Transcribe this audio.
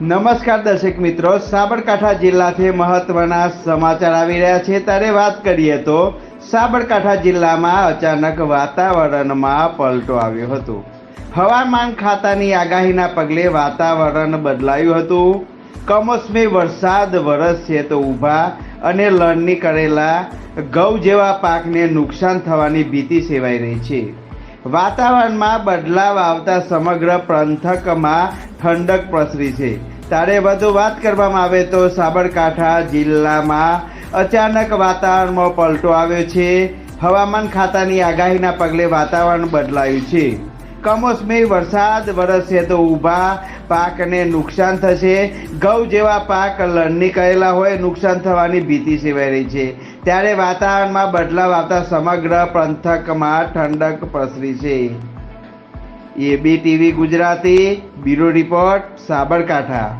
નમસ્કાર દર્શક મિત્રો, સાબરકાંઠા જિલ્લાથી મહત્વના સમાચાર આવી રહ્યા છે. ત્યારે વાત કરીએ તો સાબરકાંઠા જિલ્લામાં અચાનક વાતાવરણમાં પલટો આવ્યો હતો. હવામાન ખાતાની આગાહીના પગલે વાતાવરણ બદલાયું હતું. કમોસમી વરસાદ વરસશે તો ઊભા અને લણણી કરેલા ઘઉં જેવા પાકને નુકસાન થવાની ભીતિ સેવાઈ રહી છે. વાતાવરણમાં બદલાવ આવતા સમગ્ર પંથકમાં ઠંડક પ્રસરી છે. ત્યારે વધુ વાત કરવામાં આવે તો સાબરકાંઠા જિલ્લામાં અચાનક વાતાવરણમાં પલટો આવ્યો છે. હવામાન ખાતાની આગાહીના પગલે વાતાવરણ બદલાયું છે. કમોસમી વરસાદ વરસશે તો ઊભા પાકને નુકસાન થશે. ઘઉં જેવા પાક લણણી કરેલા હોય નુકસાન થવાની ભીતિ રહી છે. ત્યારે વાતાવરણમાં બદલાવ આવતા સમગ્ર પંથકમાં ઠંડક પ્રસરી છે. AB TV Gujarati bureau report Sabarkantha.